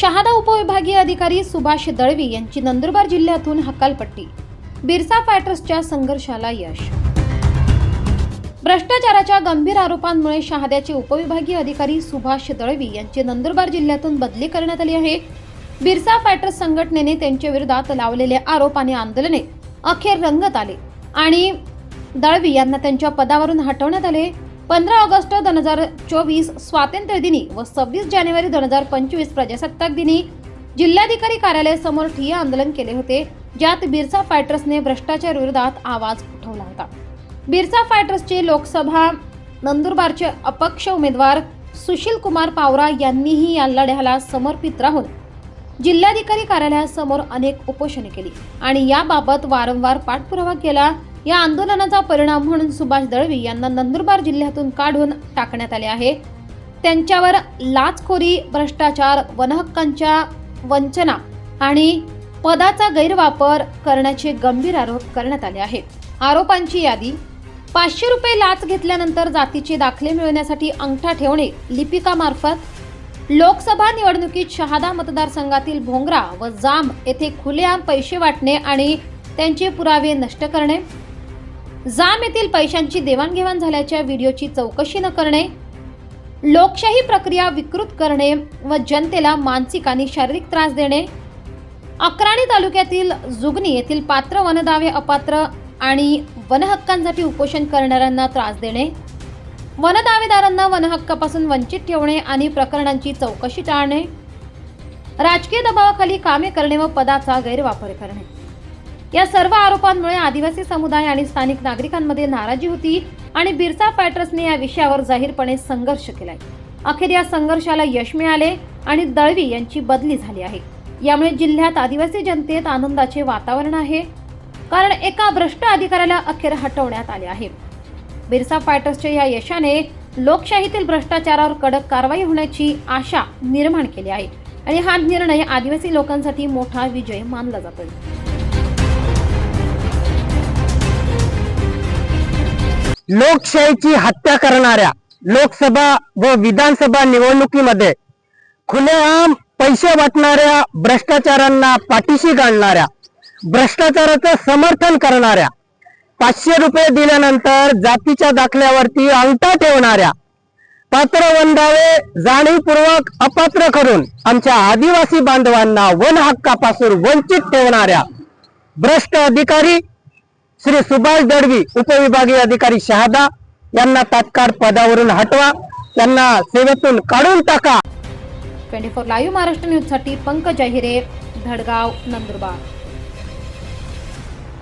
शहादा उपविभागीय अधिकारी सुभाष दळवी यांची नंदुरबार जिल्ह्यातून हकालपट्टी. बिरसा फायटर्सच्या संघर्षाला यश. भ्रष्टाचाराच्या गंभीर आरोपांमुळे शहाद्याचे उपविभागीय अधिकारी सुभाष दळवी यांची नंदुरबार जिल्ह्यातून बदली करण्यात आली आहे. बिरसा फायटर्स संघटनेने त्यांच्या विरोधात लावलेले आरोप आणि आंदोलने अखेर रंगत आले आणि दळवी यांना त्यांच्या पदावरून हटवण्यात आले. पंधरा ऑगस्ट दोन हजार चोवीस स्वातंत्र्य दिनी व सव्वीस जानेवारी दोन हजार पंचवीस प्रजासत्ताक दिनी जिल्हाधिकारी कार्यालयासमोर ठिय्या आंदोलन केले होते ज्यात बिरसा फायटर्सने भ्रष्टाचार विरोधात आवाज उठवला होता. बिरसा फायटर्सचे लोकसभा नंदुरबारचे अपक्ष उमेदवार सुशील कुमार पावरा यांनीही या लढ्याला समर्पित राहून जिल्हाधिकारी कार्यालयासमोर अनेक उपोषणे केली आणि याबाबत वारंवार पाठपुरावा केला. या आंदोलनाचा परिणाम म्हणून सुभाष दळवी यांना नंदुरबार जिल्ह्यातून काढून टाकण्यात आले आहे. त्यांच्यावर लाचखोरी भ्रष्टाचार वनहक्कांच्या वंचना आणि पदाचा गैरवापर करण्याचे गंभीर आरोप करण्यात आले आहेत. आरोपांची यादी पाचशे रुपये लाच घेतल्यानंतर जातीचे दाखले मिळवण्यासाठी अंगठा ठेवणे लिपिकामार्फत लोकसभा निवडणुकीत शहादा मतदारसंघातील भोंगरा व जाम येथे खुलेआम पैसे वाटणे आणि त्यांचे पुरावे नष्ट करणे जाम येथील पैशांची देवाणघेवाण झाल्याच्या व्हिडिओची चौकशी न करणे लोकशाही प्रक्रिया विकृत करणे व जनतेला मानसिक आणि शारीरिक त्रास देणे अक्राणी तालुक्यातील जुगनी येथील पात्र वनदावे अपात्र आणि वनहक्कांसाठी उपोषण करणाऱ्यांना त्रास देणे वनदावेदारांना वनहक्कापासून वंचित ठेवणे आणि प्रकरणांची चौकशी टाळणे राजकीय दबावाखाली कामे करणे व पदाचा गैरवापर करणे. या सर्व आरोपांमुळे आदिवासी समुदाय आणि स्थानिक नागरिकांमध्ये नाराजी होती आणि बिरसा फायटर्सने या विषयावर जाहीरपणे संघर्ष केलाय. अखेर या संघर्षाला यश मिळाले आणि दळवी यांची बदली झाली आहे. यामुळे जिल्ह्यात आदिवासी जनतेत आनंदाचे वातावरण आहे. कारण एका भ्रष्ट अधिकाऱ्याला अखेर हटवण्यात आले आहे. बिरसा फायटर्सच्या या यशाने लोकशाहीतील भ्रष्टाचारावर कडक कारवाई होण्याची आशा निर्माण केली आहे. आणि हा निर्णय आदिवासी लोकांसाठी मोठा विजय मानला जातोय. लोकशाहीची हत्या करणाऱ्या लोकसभा व विधानसभा निवडणुकीमध्ये खुलेआम पैसे वाटणाऱ्या भ्रष्टाचारांना पाठीशी घालणाऱ्या भ्रष्टाचाराचं समर्थन करणाऱ्या पाचशे रुपये दिल्यानंतर जातीच्या दाखल्यावरती अंगठा ठेवणाऱ्या पात्र वंदावे जाणीवपूर्वक अपात्र करून आमच्या आदिवासी बांधवांना वन हक्कापासून वंचित ठेवणाऱ्या भ्रष्ट अधिकारी श्री सुभाष दडवी उपविभागीय अधिकारी शहादा यांना तात्काळ पदावरून हटवा. त्यांना सेवेतून काढून टाका. ट्वेंटी फोर लाईव्ह महाराष्ट्र न्यूजसाठी पंकज अहिरे धडगाव नंदुरबार.